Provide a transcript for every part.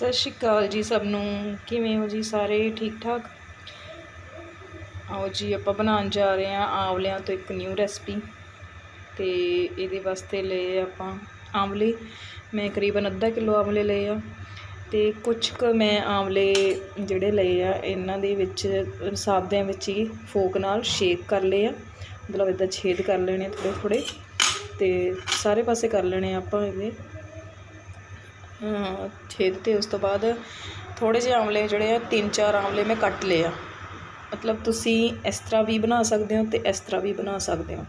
ਸਤਿ ਸ਼੍ਰੀ ਅਕਾਲ ਜੀ ਸਭ ਨੂੰ। ਕਿਵੇਂ ਹੋ ਜੀ ਸਾਰੇ? ਠੀਕ ਠਾਕ ਆਓ ਜੀ, ਆਪਾਂ ਬਣਾਉਣ ਜਾ ਰਹੇ ਹਾਂ ਆਂਵਲਿਆਂ ਤੋਂ ਇੱਕ ਨਿਊ ਰੈਸਪੀ ਤੇ ਇਹਦੇ ਵਾਸਤੇ ਲਏ ਆਪਾਂ ਆਂਵਲੇ। ਮੈਂ ਕਰੀਬਨ ਅੱਧਾ ਕਿਲੋ ਆਂਵਲੇ ਲਏ ਆ ਤੇ ਕੁਝ ਕੁ ਮੈਂ ਆਂਵਲੇ ਜਿਹੜੇ ਲਏ ਆ, ਇਹਨਾਂ ਦੇ ਵਿੱਚ, ਸਾਬਦਿਆਂ ਵਿੱਚ ਹੀ ਫੋਕ ਨਾਲ ਸ਼ੇਕ ਕਰ ਲਏ ਆ। ਮਤਲਬ ਇਦਾਂ ਛੇਦ ਕਰ ਲੈਣੇ ਥੋੜੇ ਥੋੜੇ ਤੇ ਸਾਰੇ ਪਾਸੇ ਕਰ ਲੈਣੇ ਆ ਆਪਾਂ ਇਹਦੇ। ਅਹ ਛੇਦ ਤੇ ਉਸ ਤੋਂ ਬਾਅਦ ਥੋੜ੍ਹੇ ਜਿਹੇ ਆਮਲੇ ਜਿਹੜੇ ਆ, ਤਿੰਨ ਚਾਰ ਆਮਲੇ ਮੈਂ ਕੱਟ ਲਏ ਆ। ਮਤਲਬ ਤੁਸੀਂ ਇਸ ਤਰ੍ਹਾਂ ਵੀ ਬਣਾ ਸਕਦੇ ਹੋ ਤੇ ਇਸ ਤਰ੍ਹਾਂ ਵੀ ਬਣਾ ਸਕਦੇ ਹੋ।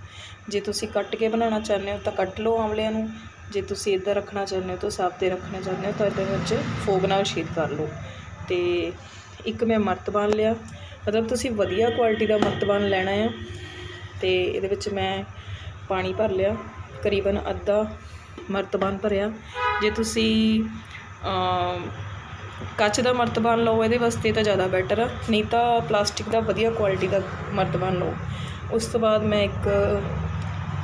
ਜੇ ਤੁਸੀਂ ਕੱਟ ਕੇ ਬਣਾਉਣਾ ਚਾਹੁੰਦੇ ਹੋ ਤਾਂ ਕੱਟ ਲਓ ਆਮਲਿਆਂ ਨੂੰ। ਜੇ ਤੁਸੀਂ ਇੱਧਰ ਰੱਖਣਾ ਚਾਹੁੰਦੇ ਹੋ ਤਾਂ ਸਾਬਤੇ ਰੱਖਣਾ ਚਾਹੁੰਦੇ ਹੋ ਤਾਂ ਇਹਦੇ ਵਿੱਚ ਫੋਗ ਨਾਲ ਛੇਦ ਕਰ ਲਓ। ਤੇ ਇੱਕ ਮੈਂ ਮਰਤ ਮਰਤਬਾਨ ਲਿਆ। ਮਤਲਬ ਤੁਸੀਂ ਵਧੀਆ ਕੁਆਲਿਟੀ ਦਾ ਮਰਤ ਮਰਤਬਾਨ ਲੈਣਾ ਆ। ਤੇ ਇਹਦੇ ਵਿੱਚ ਮੈਂ ਪਾਣੀ ਭਰ ਲਿਆ। ਕਰੀਬਨ ਅੱਧਾ ਮਰਤਬਾਨ ਭਰਿਆ। ਜੇ ਤੁਸੀਂ ਕੱਚ ਦਾ ਮਰਤਬਾਨ ਲਓ, ਇਹਦੇ ਵਾਸਤੇ ਤਾਂ ਜ਼ਿਆਦਾ ਬੈਟਰ ਆ। ਨਹੀਂ ਤਾਂ ਪਲਾਸਟਿਕ ਦਾ ਵਧੀਆ ਕੁਆਲਿਟੀ ਦਾ ਮਰਤਬਾਨ ਲਓ। ਉਸ ਤੋਂ ਬਾਅਦ ਮੈਂ ਇੱਕ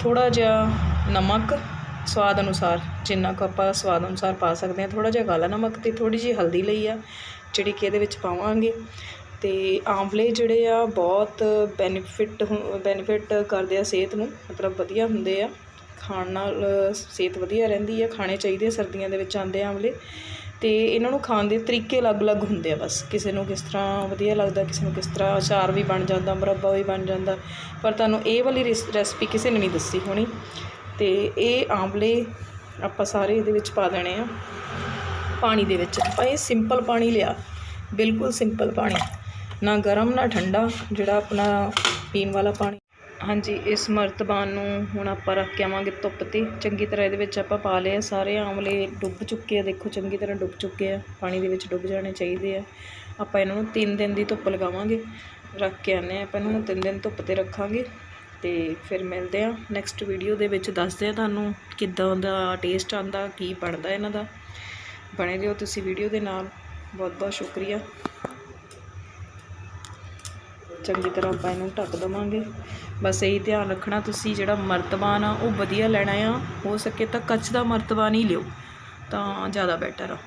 ਥੋੜਾ ਜਿਹਾ ਨਮਕ ਸਵਾਦ ਅਨੁਸਾਰ, ਜਿੰਨਾ ਕੁ ਆਪਾਂ ਸਵਾਦ ਅਨੁਸਾਰ ਪਾ ਸਕਦੇ ਹਾਂ ਥੋੜਾ ਜਿਹਾ ਕਾਲਾ ਨਮਕ ਤੇ ਥੋੜੀ ਜਿਹੀ ਹਲਦੀ ਲਈ ਆ, ਜਿਹੜੀ ਕਿ ਇਹਦੇ ਵਿੱਚ ਪਾਵਾਂਗੇ। ਤੇ ਆਂਵਲੇ ਜਿਹੜੇ ਆ, ਬਹੁਤ ਬੈਨੀਫਿਟ ਬੈਨੀਫਿਟ ਕਰਦੇ ਆ ਸਿਹਤ ਨੂੰ, ਮਤਲਬ ਵਧੀਆ ਹੁੰਦੇ ਆ। ਖਾਣ ਨਾਲ ਸਿਹਤ ਵਧੀਆ ਰਹਿੰਦੀ ਹੈ ਖਾਣੇ ਚਾਹੀਦੇ ਸਰਦੀਆਂ ਦੇ ਵਿੱਚ ਆਉਂਦੇ ਆਮਲੇ ਆਂਵਲੇ। ਤੇ ਇਹਨਾਂ ਨੂੰ ਖਾਣ ਦੇ ਤਰੀਕੇ ਅਲੱਗ-ਅਲੱਗ ਹੁੰਦੇ ਆ ਬਸ। ਕਿਸੇ ਨੂੰ ਕਿਸ ਤਰ੍ਹਾਂ ਵਧੀਆ ਲੱਗਦਾ, ਕਿਸੇ ਨੂੰ ਕਿਸ ਤਰ੍ਹਾਂ ਅਚਾਰ ਵੀ ਬਣ ਜਾਂਦਾ, ਮੁਰੱਬਾ ਵੀ ਬਣ ਜਾਂਦਾ। ਪਰ ਤੁਹਾਨੂੰ ਇਹ ਵਾਲੀ ਰੈਸਪੀ ਕਿਸੇ ਨੇ ਨਹੀਂ ਦੱਸੀ ਹੋਣੀ। ਤੇ ਇਹ ਆਮਲੇ ਆਪਾਂ ਸਾਰੇ ਇਹਦੇ ਵਿੱਚ ਪਾ ਦੇਣੇ ਆ ਪਾਣੀ ਦੇ ਵਿੱਚ। ਆਪਾਂ ਇਹ ਸਿੰਪਲ ਪਾਣੀ ਲਿਆ। ਬਿਲਕੁਲ ਸਿੰਪਲ ਪਾਣੀ। ਨਾ ਗਰਮ, ਨਾ ਠੰਡਾ, ਜਿਹੜਾ ਆਪਣਾ ਪੀਣ ਵਾਲਾ ਪਾਣੀ। ਹਾਂਜੀ, ਇਸ ਮਰਤਬਾਨ ਨੂੰ ਹੁਣ ਆਪਾਂ ਰੱਖ ਕੇ ਆਵਾਂਗੇ ਧੁੱਪ ਤੇ। ਚੰਗੀ ਤਰ੍ਹਾਂ ਇਹਦੇ ਵਿੱਚ ਆਪਾਂ ਪਾ ਲਏ ਸਾਰੇ ਆਮਲੇ ਡੁੱਬ ਚੁੱਕੇ ਆ। ਦੇਖੋ, ਚੰਗੀ ਤਰ੍ਹਾਂ ਡੁੱਬ ਚੁੱਕੇ ਆ। ਪਾਣੀ ਦੇ ਵਿੱਚ ਡੁੱਬ ਜਾਣੇ ਚਾਹੀਦੇ ਆ। ਆਪਾਂ ਇਹਨਾਂ ਨੂੰ 3 ਦਿਨ ਦੀ ਧੁੱਪ ਲਗਾਵਾਂਗੇ। ਰੱਖ ਕੇ ਆਨੇ ਆ ਆਪਾਂ ਇਹਨਾਂ ਨੂੰ 3 ਦਿਨ ਧੁੱਪ ਤੇ ਰੱਖਾਂਗੇ। ਤੇ ਫਿਰ ਮਿਲਦੇ ਆ ਨੈਕਸਟ ਵੀਡੀਓ ਦੇ ਵਿੱਚ। ਦੱਸਦੇ ਆ ਤੁਹਾਨੂੰ ਕਿੱਦਾਂ ਦਾ ਟੇਸਟ ਆਂਦਾ ਕੀ ਬਣਦਾ ਇਹਨਾਂ ਦਾ। ਬਣੇ ਰਹੋ ਤੁਸੀਂ ਵੀਡੀਓ ਦੇ ਨਾਲ। ਬਹੁਤ ਬਹੁਤ ਸ਼ੁਕਰੀਆ। ਚੰਗੀ ਤਰ੍ਹਾਂ ਆਪਾਂ ਇਹਨੂੰ ਢੱਕ ਦੇਵਾਂਗੇ। ਬਸ ਇਹੀ ਧਿਆਨ ਰੱਖਣਾ, ਤੁਸੀਂ ਜਿਹੜਾ ਮਰਤਬਾਨ ਆ, ਉਹ ਵਧੀਆ ਲੈਣਾ ਆ। ਹੋ ਸਕੇ ਤਾਂ ਕੱਚ ਦਾ ਮਰਤਬਾਨ ਹੀ ਲਿਓ, ਤਾਂ ਜ਼ਿਆਦਾ ਬੈਟਰ ਆ।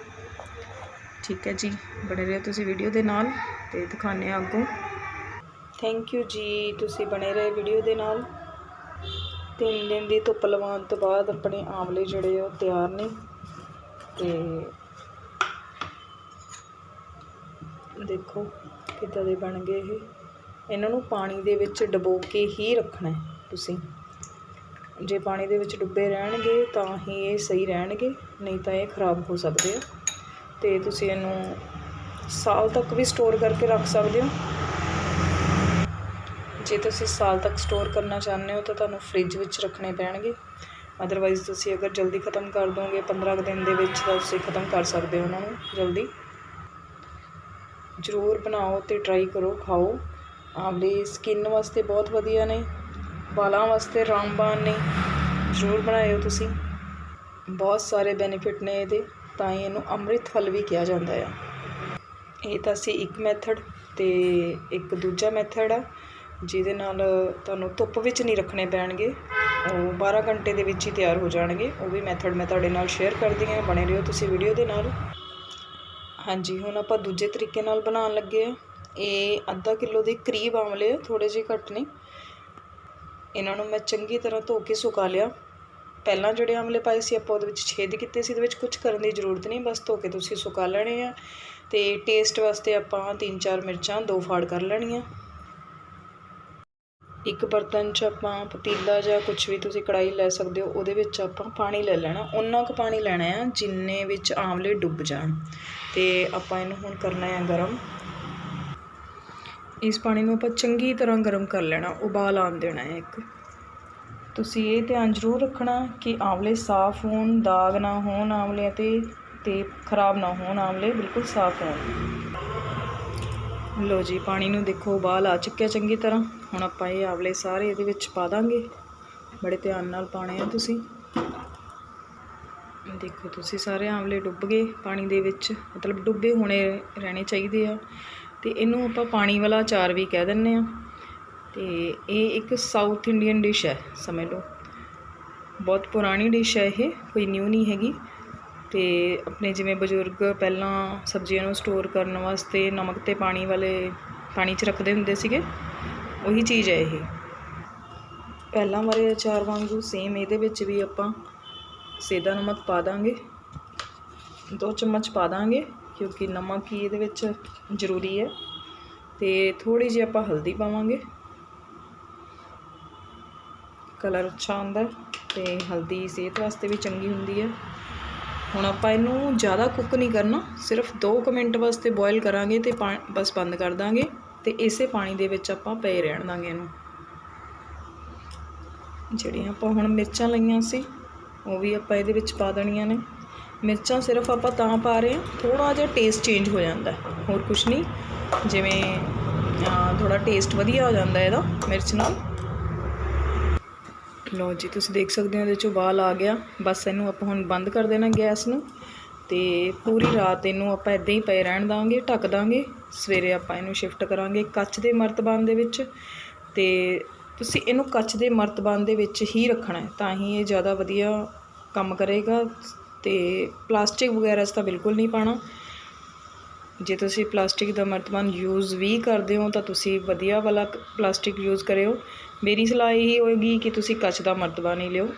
ਠੀਕ ਹੈ ਜੀ, ਬਣੇ ਰਹੋ ਤੁਸੀਂ ਵੀਡੀਓ ਦੇ ਨਾਲ ਤੇ ਦਿਖਾਣੇ ਆ ਅੱਗੋਂ। ਥੈਂਕ ਯੂ ਜੀ, ਤੁਸੀਂ ਬਣੇ ਰਹੇ ਵੀਡੀਓ ਦੇ ਨਾਲ। ਤਿੰਨ ਦਿਨ ਦੀ ਧੁੱਪ ਲਵਾਉਣ ਤੋਂ ਬਾਅਦ ਆਪਣੇ ਆਮਲੇ ਜਿਹੜੇ ਆ, ਉਹ ਤਿਆਰ ਨੇ। ਤੇ ਦੇਖੋ ਕਿੱਦਾਂ ਦੇ ਬਣ ਗਏ ਇਹ। ਇਹਨਾਂ ਨੂੰ ਪਾਣੀ ਦੇ ਵਿੱਚ ਡਬੋ ਕੇ ਹੀ ਰੱਖਣਾ ਤੁਸੀਂ। ਜੇ ਪਾਣੀ ਦੇ ਵਿੱਚ ਡੁੱਬੇ ਰਹਿਣਗੇ ਤਾਂ ਹੀ ਇਹ ਸਹੀ ਰਹਿਣਗੇ, ਨਹੀਂ ਤਾਂ ਇਹ ਖਰਾਬ ਹੋ ਸਕਦੇ ਆ। ਤੇ ਤੁਸੀਂ ਇਹਨੂੰ ਸਾਲ ਤੱਕ ਵੀ ਸਟੋਰ ਕਰਕੇ ਰੱਖ ਸਕਦੇ ਹੋ। ਜੇ ਤੁਸੀਂ ਸਾਲ ਤੱਕ ਸਟੋਰ ਕਰਨਾ ਚਾਹੁੰਦੇ ਹੋ ਤਾਂ ਤੁਹਾਨੂੰ ਫ੍ਰਿਜ ਵਿੱਚ ਰੱਖਣੇ ਪੈਣਗੇ। ਅਦਰਵਾਈਜ਼ ਤੁਸੀਂ ਅਗਰ ਜਲਦੀ ਖਤਮ ਕਰ ਦੋਗੇ 15 ਕੁ ਦਿਨ ਦੇ ਵਿੱਚ ਤਾਂ ਤੁਸੀਂ ਖਤਮ ਕਰ ਸਕਦੇ ਹੋ ਉਹਨਾਂ ਨੂੰ ਜਲਦੀ। ਜ਼ਰੂਰ ਬਣਾਓ ਤੇ ਟਰਾਈ ਕਰੋ, ਖਾਓ। ਆਮਲੇ ਸਕਿਨ ਵਾਸਤੇ ਬਹੁਤ ਵਧੀਆ ਨੇ, ਵਾਲਾਂ ਵਾਸਤੇ ਰਾਮਬਾਨ ਨੇ, ਜ਼ਰੂਰ ਬਣਾਇਓ ਤੁਸੀਂ। ਬਹੁਤ ਸਾਰੇ ਬੈਨੀਫਿਟ ਨੇ ਇਹਦੇ, ਤਾਂ ਹੀ ਇਹਨੂੰ ਅੰਮ੍ਰਿਤ ਫਲ ਵੀ ਕਿਹਾ ਜਾਂਦਾ ਆ। ਇਹ ਤਾਂ ਸੀ ਇੱਕ ਮੈਥਡ ਤੇ ਇੱਕ ਦੂਜਾ ਮੈਥਡ ਆ, ਜਿਹਦੇ ਨਾਲ ਤੁਹਾਨੂੰ ਧੁੱਪ ਵਿੱਚ ਨਹੀਂ ਰੱਖਣੇ ਪੈਣਗੇ। ਉਹ 12 ਘੰਟੇ ਦੇ ਵਿੱਚ ਹੀ ਤਿਆਰ ਹੋ ਜਾਣਗੇ। ਉਹ ਵੀ ਮੈਥਡ ਮੈਂ ਤੁਹਾਡੇ ਨਾਲ ਸ਼ੇਅਰ ਕਰਦੀ ਹਾਂ, ਬਣੇ ਰਹੋ ਤੁਸੀਂ ਵੀਡੀਓ ਦੇ ਨਾਲ। ਹਾਂਜੀ, ਹੁਣ ਆਪਾਂ ਦੂਜੇ ਤਰੀਕੇ ਨਾਲ ਬਣਾਉਣ ਲੱਗੇ ਆ ਇਹ ਅੱਧਾ ਕਿਲੋ ਦੇ ਕਰੀਬ ਆਮਲੇ ਆ ਥੋੜੇ ਜਿਹੇ ਘੱਟ ਨੇ। ਇਹਨਾਂ ਨੂੰ ਮੈਂ ਚੰਗੀ ਤਰ੍ਹਾਂ ਧੋ ਕੇ ਸੁਕਾ ਲਿਆ। ਪਹਿਲਾਂ ਜਿਹੜੇ ਆਮਲੇ ਪਾਏ ਸੀ, ਆਪਾਂ ਉਹਦੇ ਵਿੱਚ ਛੇਦ ਕੀਤੇ ਸੀ, ਇਹਦੇ ਵਿੱਚ ਕੁਝ ਕਰਨ ਦੀ ਜ਼ਰੂਰਤ ਨਹੀਂ, ਬਸ ਧੋ ਕੇ ਤੁਸੀਂ ਸੁਕਾ ਲੈਣੇ ਆ। ਤੇ ਟੇਸਟ ਵਾਸਤੇ ਆਪਾਂ ਤਿੰਨ ਚਾਰ ਮਿਰਚਾਂ, ਦੋ ਫਾੜ ਕਰ ਲੈਣੀਆਂ। ਇੱਕ ਬਰਤਨ 'ਚ ਆਪਾਂ ਪਤੀਲਾ ਜਾਂ ਕੁਝ ਵੀ ਤੁਸੀਂ ਕੜਾਈ ਲੈ ਸਕਦੇ ਹੋ, ਉਹਦੇ ਵਿੱਚ ਆਪਾਂ ਪਾਣੀ ਲੈ ਲੈਣਾ। ਉਨਾ ਕੁ ਪਾਣੀ ਲੈਣਾ ਆ ਜਿੰਨੇ ਵਿੱਚ ਆਮਲੇ ਡੁੱਬ ਜਾਣ। ਤੇ ਆਪਾਂ ਇਹਨੂੰ ਹੁਣ ਕਰਨਾ ਹੈ ਗਰਮ। ਇਸ ਪਾਣੀ ਨੂੰ ਆਪਾਂ ਚੰਗੀ ਤਰ੍ਹਾਂ ਗਰਮ ਕਰ ਲੈਣਾ, ਉਬਾਲ ਆਉਣ ਦੇਣਾ ਹੈ ਇੱਕ। ਤੁਸੀਂ ਇਹ ਧਿਆਨ ਜ਼ਰੂਰ ਰੱਖਣਾ ਕਿ ਆਮਲੇ ਸਾਫ਼ ਹੋਣ, ਦਾਗ ਨਾ ਹੋਣ ਆਮਲਿਆਂ ਤੇ ਤੇ ਖਰਾਬ ਨਾ ਹੋਣ ਆਮਲੇ ਬਿਲਕੁਲ ਸਾਫ਼ ਹੋਣ। ਲੋ ਜੀ, ਪਾਣੀ ਨੂੰ ਦੇਖੋ, ਉਬਾਲ ਆ ਚੁੱਕਿਆ ਚੰਗੀ ਤਰ੍ਹਾਂ। ਹੁਣ ਆਪਾਂ ਇਹ ਆਵਲੇ ਸਾਰੇ ਇਹਦੇ ਵਿੱਚ ਪਾ ਦਾਂਗੇ। ਬੜੇ ਧਿਆਨ ਨਾਲ ਪਾਣੇ ਆ ਤੁਸੀਂ। ਦੇਖੋ, ਤੁਸੀਂ ਸਾਰੇ ਆਵਲੇ ਡੁੱਬ ਗਏ ਪਾਣੀ ਦੇ ਵਿੱਚ। ਮਤਲਬ ਡੁੱਬੇ ਹੋਣੇ ਰਹਿਣੇ ਚਾਹੀਦੇ ਆ। ਤੇ ਇਹਨੂੰ ਆਪਾਂ ਪਾਣੀ ਵਾਲਾ ਅਚਾਰ ਵੀ ਕਹਿ ਦਿੰਨੇ ਆ ਤੇ ਇਹ ਇੱਕ ਸਾਊਥ ਇੰਡੀਅਨ ਡਿਸ਼ ਹੈ, ਸਮਝ ਲਓ। ਬਹੁਤ ਪੁਰਾਣੀ ਡਿਸ਼ ਹੈ ਇਹ, ਕੋਈ ਨਿਊ ਨਹੀਂ ਹੈਗੀ। ਤੇ ਆਪਣੇ ਜਿਵੇਂ ਬਜ਼ੁਰਗ ਪਹਿਲਾਂ ਸਬਜ਼ੀਆਂ ਨੂੰ ਸਟੋਰ ਕਰਨ ਵਾਸਤੇ ਨਮਕ ਤੇ ਪਾਣੀ ਵਾਲੇ ਪਾਣੀ 'ਚ ਰੱਖਦੇ ਹੁੰਦੇ ਸੀਗੇ, ਉਹੀ ਚੀਜ਼ ਹੈ ਇਹ। ਪਹਿਲਾਂ ਵਾਲੇ ਅਚਾਰ ਵਾਂਗੂ ਸੇਮ ਇਹਦੇ ਵਿੱਚ ਵੀ ਆਪਾਂ ਸੇਦਾ ਨਮਕ ਪਾ ਦਾਂਗੇ, ਦੋ ਚਮਚ ਪਾ ਦਾਂਗੇ। ਕਿਉਂਕਿ ਨਮਕ ਹੀ ਇਹਦੇ ਵਿੱਚ ਜ਼ਰੂਰੀ ਹੈ ਤੇ ਥੋੜੀ ਜਿਹੀ ਆਪਾਂ ਹਲਦੀ ਪਾਵਾਂਗੇ। ਕਲਰ ਅੱਛਾ ਆਉਂਦਾ ਹੈ ਤੇ ਹਲਦੀ ਸਿਹਤ ਵਾਸਤੇ ਵੀ ਚੰਗੀ ਹੁੰਦੀ ਹੈ। ਹੁਣ ਆਪਾਂ ਇਹਨੂੰ ਜ਼ਿਆਦਾ ਕੁੱਕ ਨਹੀਂ ਕਰਨਾ, ਸਿਰਫ 2 ਮਿੰਟ ਵਾਸਤੇ ਬੋਇਲ ਕਰਾਂਗੇ ਤੇ ਪਾ- ਬਸ ਬੰਦ ਕਰ ਦਾਂਗੇ ਤੇ ਇਸੇ ਪਾਣੀ ਦੇ ਵਿੱਚ ਆਪਾਂ ਪਏ ਰਹਿਣ ਦਾਂਗੇ ਇਹਨੂੰ। ਜਿਹੜੀਆਂ ਆਪਾਂ ਹੁਣ ਮਿਰਚਾਂ ਲਈਆਂ ਸੀ, ਉਹ ਵੀ ਆਪਾਂ ਇਹਦੇ ਵਿੱਚ ਪਾ ਦੇਣੀਆਂ ਨੇ। ਮਿਰਚਾਂ ਸਿਰਫ ਆਪਾਂ ਤਾਂ ਪਾ ਰਹੇ ਹਾਂ ਥੋੜਾ ਜਿਹਾ ਟੇਸਟ ਚੇਂਜ ਹੋ ਜਾਂਦਾ ਹੋਰ ਕੁਝ ਨਹੀਂ। ਜਿਵੇਂ ਥੋੜਾ ਟੇਸਟ ਵਧੀਆ ਹੋ ਜਾਂਦਾ ਇਹਦਾ, ਮਿਰਚ ਨਾਲ। ਲਓ ਜੀ, ਤੁਸੀਂ ਦੇਖ ਸਕਦੇ ਹੋ ਇਹਦੇ ਚੋਂ ਉਬਾਲ ਆ ਗਿਆ। ਬਸ ਇਹਨੂੰ ਆਪਾਂ ਹੁਣ ਬੰਦ ਕਰ ਦੇਣਾ ਗੈਸ ਨੂੰ ਤੇ ਪੂਰੀ ਰਾਤ ਇਹਨੂੰ ਆਪਾਂ ਇਦਾਂ ਹੀ ਪਏ ਰਹਿਣ ਦਾਂਗੇ, ਢੱਕ ਦਾਂਗੇ। ਸਵੇਰੇ ਆਪਾਂ ਇਹਨੂੰ ਸ਼ਿਫਟ ਕਰਾਂਗੇ ਕੱਚ ਦੇ ਮਰਤਬਾਨ ਦੇ ਵਿੱਚ ਤੇ ਤੁਸੀਂ ਇਹਨੂੰ ਕੱਚ ਦੇ ਮਰਤਬਾਨ ਦੇ ਵਿੱਚ ਹੀ ਰੱਖਣਾ ਤਾਂ ਹੀ ਇਹ ਜ਼ਿਆਦਾ ਵਧੀਆ ਕੰਮ ਕਰੇਗਾ। ਤੇ ਪਲਾਸਟਿਕ ਵਗੈਰਾ 'ਚ ਤਾਂ ਬਿਲਕੁਲ ਨਹੀਂ ਪਾਣਾ ਜੇ ਤੁਸੀਂ ਪਲਾਸਟਿਕ ਦਾ ਮਰਤਬਾਨ ਯੂਜ਼ ਵੀ ਕਰਦੇ ਹੋ, ਤਾਂ ਤੁਸੀਂ ਵਧੀਆ ਵਾਲਾ ਪਲਾਸਟਿਕ ਯੂਜ਼ ਕਰਿਓ। ਮੇਰੀ ਸਲਾਹ ਇਹ ਹੋਏਗੀ ਕਿ ਤੁਸੀਂ ਕੱਚ ਦਾ ਮਰਤਬਾਨ ਹੀ ਲਿਓ।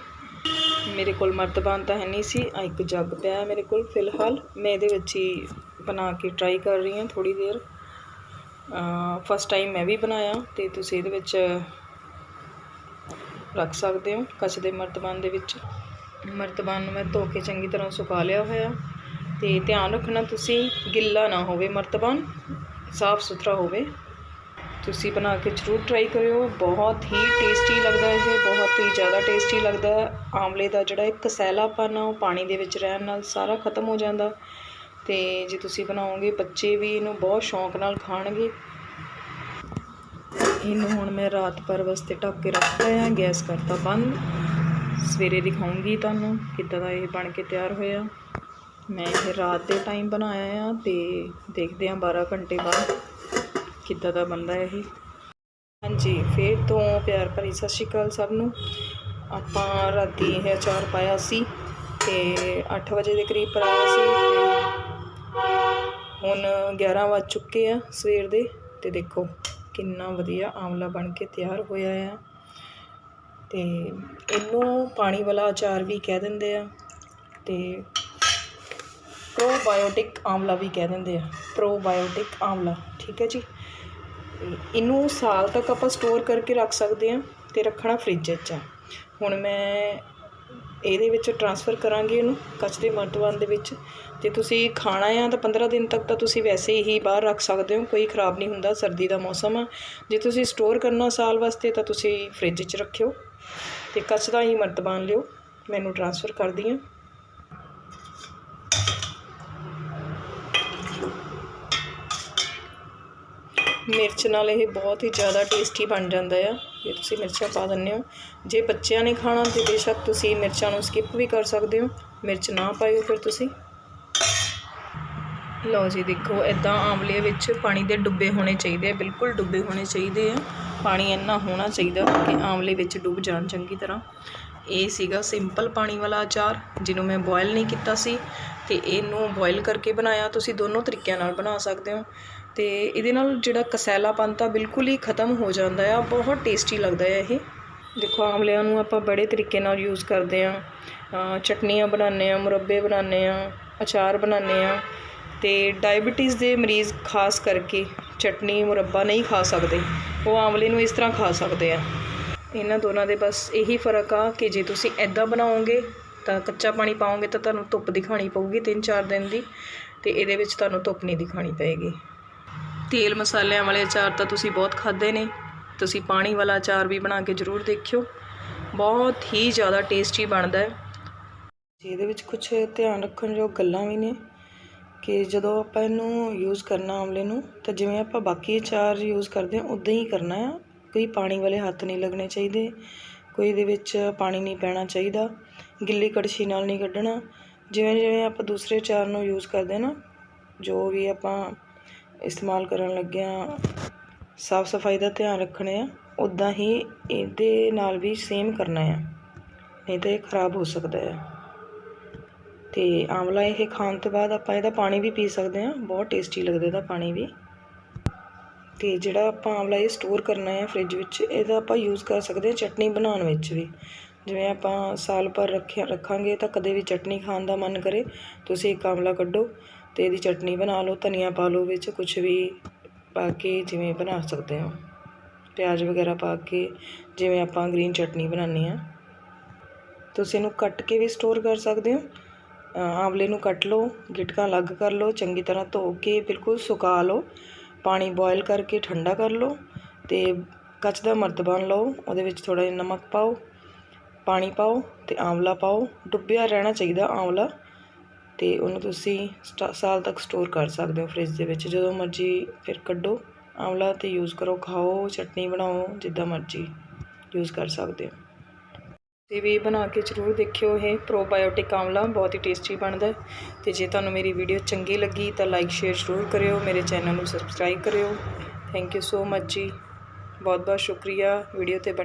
ਮੇਰੇ ਕੋਲ ਮਰਤਬਾਨ ਤਾਂ ਹੈ ਨਹੀਂ ਸੀ ਆ ਇੱਕ ਜੱਗ ਪਿਆ ਹੈ ਮੇਰੇ ਕੋਲ ਫਿਲਹਾਲ। ਮੈਂ ਇਹਦੇ ਵਿੱਚ ਹੀ ਬਣਾ ਕੇ ਟਰਾਈ ਕਰ ਰਹੀ ਹਾਂ ਥੋੜੀ ਦੇਰ। ਫਸਟ ਟਾਈਮ ਮੈਂ ਵੀ ਬਣਾਇਆ ਤੇ ਤੁਸੀਂ ਇਹਦੇ ਵਿੱਚ ਰੱਖ ਸਕਦੇ ਹੋ ਕੱਚ ਦੇ ਮਰਤਬਾਨ ਦੇ ਵਿੱਚ। ਮਰਤਬਾਨ ਨੂੰ ਮੈਂ ਧੋ ਕੇ ਚੰਗੀ ਤਰ੍ਹਾਂ ਸੁਕਾ ਲਿਆ ਹੋਇਆ। ਤੇ ਧਿਆਨ ਰੱਖਣਾ ਤੁਸੀਂ, ਗਿੱਲਾ ਨਾ ਹੋਵੇ ਮਰਤਬਾਨ ਸਾਫ਼ ਸੁਥਰਾ ਹੋਵੇ। ਤੁਸੀਂ ਬਣਾ ਕੇ ਜ਼ਰੂਰ ਟਰਾਈ ਕਰਿਓ। ਬਹੁਤ ਹੀ ਟੇਸਟੀ ਲੱਗਦਾ ਇਹ, ਬਹੁਤ ਹੀ ਜ਼ਿਆਦਾ ਟੇਸਟੀ ਲੱਗਦਾ। ਹੈ। ਆਮਲੇ ਦਾ ਜਿਹੜਾ ਇੱਕ ਕਸੈਲਾਪਨ ਆ, ਉਹ ਪਾਣੀ ਦੇ ਵਿੱਚ ਰਹਿਣ ਨਾਲ ਸਾਰਾ ਖਤਮ ਹੋ ਜਾਂਦਾ। ਤੇ ਜੇ ਤੁਸੀਂ ਬਣਾਓਗੇ, ਬੱਚੇ ਵੀ ਇਹਨੂੰ ਬਹੁਤ ਸ਼ੌਂਕ ਨਾਲ ਖਾਣਗੇ। ਇਹਨੂੰ ਹੁਣ ਮੈਂ ਰਾਤ ਭਰ ਵਾਸਤੇ ਢੱਕ ਕੇ ਰੱਖਤਾ ਹੈ ਗੈਸ ਕਰਤਾ ਬੰਦ। ਸਵੇਰੇ ਦਿਖਾਉਂਗੀ ਤੁਹਾਨੂੰ ਕਿੱਦਾਂ ਦਾ ਇਹ ਬਣ ਕੇ ਤਿਆਰ ਹੋਇਆ। ਮੈਂ ਇਹ ਰਾਤ ਦੇ ਟਾਈਮ ਬਣਾਇਆ ਆ ਤੇ ਦੇਖਦੇ ਹਾਂ 12 ਘੰਟੇ ਬਾਅਦ ਕਿੱਦਾਂ ਦਾ ਬਣਦਾ ਇਹ। ਹਾਂਜੀ, ਫੇਰ ਤੋਂ ਪਿਆਰ ਭਰੀ ਸਤਿ ਸ਼੍ਰੀ ਅਕਾਲ ਸਭ ਨੂੰ। ਆਪਾਂ ਰਾਤੀ ਇਹ ਅਚਾਰ ਪਾਇਆ ਸੀ ਤੇ 8 ਵਜੇ ਦੇ ਕਰੀਬ ਪਾਇਆ ਸੀ ਤੇ ਹੁਣ 11 ਵੱਜ ਚੁੱਕੇ ਆ ਸਵੇਰ ਦੇ ਤੇ ਦੇਖੋ ਕਿੰਨਾ ਵਧੀਆ ਆਮਲਾ ਬਣ ਕੇ ਤਿਆਰ ਹੋਇਆ ਆ। ਤੇ ਇਹਨੂੰ ਪਾਣੀ ਵਾਲਾ ਅਚਾਰ ਵੀ ਕਹਿ ਦਿੰਦੇ ਆ ਅਤੇ ਪ੍ਰੋਬਾਇਓਟਿਕ ਆਮਲਾ ਵੀ ਕਹਿ ਦਿੰਦੇ ਆ ਪ੍ਰੋਬਾਇਓਟਿਕ ਆਮਲਾ, ਠੀਕ ਹੈ ਜੀ? ਇਹਨੂੰ ਸਾਲ ਤੱਕ ਆਪਾਂ ਸਟੋਰ ਕਰਕੇ ਰੱਖ ਸਕਦੇ ਹਾਂ ਅਤੇ ਰੱਖਣਾ ਫ੍ਰਿਜ 'ਚ ਆ। ਹੁਣ ਮੈਂ ਇਹਦੇ ਵਿੱਚ ਟਰਾਂਸਫਰ ਕਰਾਂਗੀ ਇਹਨੂੰ ਕੱਚ ਦੇ ਮਰਤਬਾਨ ਦੇ ਵਿੱਚ। ਤੇ ਤੁਸੀਂ ਖਾਣਾ ਆ ਤਾਂ 15 ਦਿਨ ਤੱਕ ਤਾਂ ਤੁਸੀਂ ਵੈਸੇ ਹੀ ਬਾਹਰ ਰੱਖ ਸਕਦੇ ਹੋ, ਕੋਈ ਖਰਾਬ ਨਹੀਂ ਹੁੰਦਾ, ਸਰਦੀ ਦਾ ਮੌਸਮ ਆ। ਜੇ ਤੁਸੀਂ ਸਟੋਰ ਕਰਨਾ ਸਾਲ ਵਾਸਤੇ ਤਾਂ ਤੁਸੀਂ ਫ੍ਰਿਜ 'ਚ ਰੱਖਿਓ। ਤੇ ਕੱਚ ਦਾ ਹੀ ਮਰਤਬਾਨ ਲਿਓ, ਮੈਨੂੰ ਟ੍ਰਾਂਸਫਰ ਕਰਦੀ ਹਾਂ ਮਿਰਚ ਨਾਲ ਇਹ ਬਹੁਤ ਹੀ ਜ਼ਿਆਦਾ ਟੇਸਟੀ ਬਣ ਜਾਂਦਾ ਆ। ਜੇ ਤੁਸੀਂ ਮਿਰਚਾਂ ਪਾ ਦਿੰਦੇ ਹੋ। ਜੇ ਬੱਚਿਆਂ ਨੇ ਖਾਣਾ ਤੇ ਬੇਸ਼ੱਕ ਤੁਸੀਂ ਮਿਰਚਾਂ ਨੂੰ ਸਕਿਪ ਵੀ ਕਰ ਸਕਦੇ ਹੋ। ਮਿਰਚ ਨਾ ਪਾਇਓ ਫਿਰ ਤੁਸੀਂ। ਲਓ ਜੀ, ਦੇਖੋ ਇਦਾਂ ਆਮਲੇ ਵਿੱਚ ਪਾਣੀ ਦੇ ਡੁੱਬੇ ਹੋਣੇ ਚਾਹੀਦੇ ਆ, ਬਿਲਕੁਲ ਡੁੱਬੇ ਹੋਣੇ ਚਾਹੀਦੇ ਆ। ਪਾਣੀ ਇੰਨਾ ਹੋਣਾ ਚਾਹੀਦਾ ਕਿ ਆਮਲੇ ਵਿੱਚ ਡੁੱਬ ਜਾਣ ਚੰਗੀ ਤਰ੍ਹਾਂ। ਇਹ ਸੀਗਾ ਸਿੰਪਲ ਪਾਣੀ ਵਾਲਾ ਅਚਾਰ, ਜਿਹਨੂੰ ਮੈਂ ਬੋਇਲ ਨਹੀਂ ਕੀਤਾ ਸੀ ਤੇ ਇਹਨੂੰ ਬੋਇਲ ਕਰਕੇ ਬਣਾਇਆ। ਤੁਸੀਂ ਦੋਨੋਂ ਤਰੀਕਿਆਂ ਨਾਲ ਬਣਾ ਸਕਦੇ ਹੋ ਤੇ ਇਹਦੇ ਨਾਲ ਜਿਹੜਾ ਕਸੈਲਾਪਨ ਤਾਂ ਬਿਲਕੁਲ ਹੀ ਖਤਮ ਹੋ ਜਾਂਦਾ ਆ। ਬਹੁਤ ਟੇਸਟੀ ਲੱਗਦਾ ਹੈ ਇਹ। ਦੇਖੋ, ਆਮਲਿਆਂ ਨੂੰ ਆਪਾਂ ਬੜੇ ਤਰੀਕੇ ਨਾਲ ਯੂਜ਼ ਕਰਦੇ ਆ ਚਟਨੀਆਂ ਬਣਾਉਂਦੇ ਆ ਮੁਰੱਬੇ ਬਣਾਉਂਦੇ ਆ ਅਚਾਰ ਬਣਾਉਂਦੇ ਆ ਤੇ ਡਾਇਬੀਟੀਜ਼ ਦੇ ਮਰੀਜ਼ ਖਾਸ ਕਰਕੇ ਚਟਨੀ, ਮੁਰੱਬਾ ਨਹੀਂ ਖਾ ਸਕਦੇ। ਉਹ ਆਮਲੇ ਨੂੰ ਇਸ ਤਰ੍ਹਾਂ ਖਾ ਸਕਦੇ ਆ। ਇਹਨਾਂ ਦੋਨਾਂ ਦੇ ਬਸ ਇਹੀ ਫ਼ਰਕ ਆ ਕਿ ਜੇ ਤੁਸੀਂ ਐਦਾਂ ਬਣਾਓਗੇ, ਤਾਂ ਕੱਚਾ ਪਾਣੀ ਪਾਓਗੇ ਤਾਂ ਤੁਹਾਨੂੰ ਧੁੱਪ ਦਿਖਾਣੀ ਪਊਗੀ 3-4 ਦਿਨ ਦੀ ਤੇ ਇਹਦੇ ਵਿੱਚ ਤੁਹਾਨੂੰ ਧੁੱਪ ਨਹੀਂ ਦਿਖਾਣੀ ਪਏਗੀ। ਤੇਲ ਮਸਾਲਿਆਂ ਵਾਲੇ ਅਚਾਰ ਤਾਂ ਤੁਸੀਂ ਬਹੁਤ ਖਾਦੇ ਨੇ। ਤੁਸੀਂ ਪਾਣੀ ਵਾਲਾ ਅਚਾਰ ਵੀ ਬਣਾ ਕੇ ਜ਼ਰੂਰ ਦੇਖਿਓ। ਬਹੁਤ ਹੀ ਜ਼ਿਆਦਾ ਟੇਸਟੀ ਬਣਦਾ ਹੈ। ਇਹਦੇ ਵਿੱਚ ਕੁਝ ਧਿਆਨ ਰੱਖਣ ਯੋਗ ਗੱਲਾਂ ਵੀ ਨੇ। ਕਿ ਜਦੋਂ ਆਪਾਂ ਇਹਨੂੰ ਯੂਜ਼ ਕਰਨਾ ਆਮਲੇ ਨੂੰ, ਤਾਂ ਜਿਵੇਂ ਆਪਾਂ ਬਾਕੀ ਅਚਾਰ ਯੂਜ਼ ਕਰਦੇ ਹਾਂ ਉੱਦਾਂ ਹੀ ਕਰਨਾ ਆ। ਕੋਈ ਪਾਣੀ ਵਾਲੇ ਹੱਥ ਨਹੀਂ ਲੱਗਣੇ ਚਾਹੀਦੇ, ਕੋਈ ਇਹਦੇ ਵਿੱਚ ਪਾਣੀ ਨਹੀਂ ਪੈਣਾ ਚਾਹੀਦਾ, ਗਿੱਲੀ ਕੜਛੀ ਨਾਲ ਨਹੀਂ ਕੱਢਣਾ। ਜਿਵੇਂ ਜਿਵੇਂ ਆਪਾਂ ਦੂਸਰੇ ਅਚਾਰ ਨੂੰ ਯੂਜ਼ ਕਰਦੇ ਨਾ, ਜੋ ਵੀ ਆਪਾਂ ਇਸਤੇਮਾਲ ਕਰਨ ਲੱਗੇ ਹਾਂ, ਸਾਫ਼ ਸਫ਼ਾਈ ਦਾ ਧਿਆਨ ਰੱਖਣਾ ਆ ਉੱਦਾਂ ਹੀ ਇਹਦੇ ਨਾਲ ਵੀ ਸੇਮ ਕਰਨਾ ਆ। ਨਹੀਂ ਤਾਂ ਇਹ ਖਰਾਬ ਹੋ ਸਕਦਾ ਆ। ਅਤੇ ਆਮਲਾ ਇਹ ਖਾਣ ਤੋਂ ਬਾਅਦ ਆਪਾਂ ਇਹਦਾ ਪਾਣੀ ਵੀ ਪੀ ਸਕਦੇ ਹਾਂ। ਬਹੁਤ ਟੇਸਟੀ ਲੱਗਦਾ ਇਹਦਾ ਪਾਣੀ ਵੀ। ਅਤੇ ਜਿਹੜਾ ਆਪਾਂ ਆਮਲਾ ਇਹ ਸਟੋਰ ਕਰਨਾ ਹੈ ਫ੍ਰਿਜ ਵਿੱਚ, ਇਹਦਾ ਆਪਾਂ ਯੂਜ਼ ਕਰ ਸਕਦੇ ਹਾਂ ਚਟਨੀ ਬਣਾਉਣ ਵਿੱਚ ਵੀ। ਜਿਵੇਂ ਆਪਾਂ ਸਾਲ ਭਰ ਰੱਖਿਆ ਰੱਖਾਂਗੇ ਤਾਂ ਕਦੇ ਵੀ ਚਟਨੀ ਖਾਣ ਦਾ ਮਨ ਕਰੇ, ਤੁਸੀਂ ਇੱਕ ਆਮਲਾ ਕੱਢੋ ਅਤੇ ਇਹਦੀ ਚਟਨੀ ਬਣਾ ਲਓ, ਧਨੀਆ ਪਾ ਲਓ ਵਿੱਚ ਕੁਝ ਵੀ ਪਾ ਕੇ ਜਿਵੇਂ ਬਣਾ ਸਕਦੇ ਹੋ। ਪਿਆਜ਼ ਵਗੈਰਾ ਪਾ ਕੇ ਜਿਵੇਂ ਆਪਾਂ ਗ੍ਰੀਨ ਚਟਨੀ ਬਣਾਉਂਦੇ ਆ ਤੁਸੀਂ ਇਹਨੂੰ ਕੱਟ ਕੇ ਵੀ ਸਟੋਰ ਕਰ ਸਕਦੇ ਹੋ ਆਂਵਲੇ ਨੂੰ ਕੱਟ ਲਓ, ਗਿਟਕਾਂ ਅਲੱਗ ਕਰ ਲਓ, ਚੰਗੀ ਤਰ੍ਹਾਂ ਧੋ ਕੇ ਬਿਲਕੁਲ ਸੁਕਾ ਲਓ। ਪਾਣੀ ਬੋਇਲ ਕਰਕੇ ਠੰਡਾ ਕਰ ਲਓ ਤੇ ਕੱਚ ਦਾ ਮਰਦ ਬਣ ਲਓ। ਉਹਦੇ ਵਿੱਚ ਥੋੜਾ ਜਿਹਾ ਨਮਕ ਪਾਓ, ਪਾਣੀ ਪਾਓ ਤੇ ਆਂਵਲਾ ਪਾਓ। ਡੁੱਬਿਆ ਰਹਿਣਾ ਚਾਹੀਦਾ ਆਂਵਲਾ ਤੇ ਉਹਨੂੰ ਤੁਸੀਂ ਸਟਾ- ਸਾਲ ਤੱਕ ਸਟੋਰ ਕਰ ਸਕਦੇ ਹੋ ਫ੍ਰਿਜ ਦੇ ਵਿੱਚ। ਜਦੋਂ ਮਰਜ਼ੀ ਫਿਰ ਕੱਢੋ। ਆਂਵਲਾ ਤੇ ਯੂਜ਼ ਕਰੋ, ਖਾਓ, ਚਟਨੀ ਬਣਾਓ, ਜਿੱਦਾਂ ਮਰਜ਼ੀ ਯੂਜ਼ ਕਰ ਸਕਦੇ ਹੋ। ਤੇ ਵੀ ਬਣਾ ਕੇ ਜ਼ਰੂਰ ਦੇਖਿਓ ਇਹ ਪ੍ਰੋਬਾਇਓਟਿਕ ਆਮਲਾ ਬਹੁਤ ਹੀ ਟੇਸਟੀ ਬਣਦਾ ਹੈ। ਤੇ ਜੇ ਤੁਹਾਨੂੰ ਮੇਰੀ ਵੀਡੀਓ ਚੰਗੀ ਲੱਗੀ ਤਾਂ ਲਾਈਕ ਸ਼ੇਅਰ ਜ਼ਰੂਰ ਕਰਿਓ, ਮੇਰੇ ਚੈਨਲ ਨੂੰ ਸਬਸਕ੍ਰਾਈਬ ਕਰਿਓ। ਥੈਂਕ ਯੂ ਸੋ ਮਚ ਜੀ। ਬਹੁਤ ਬਹੁਤ ਸ਼ੁਕਰੀਆ ਵੀਡੀਓ ਤੇ ਬਣ-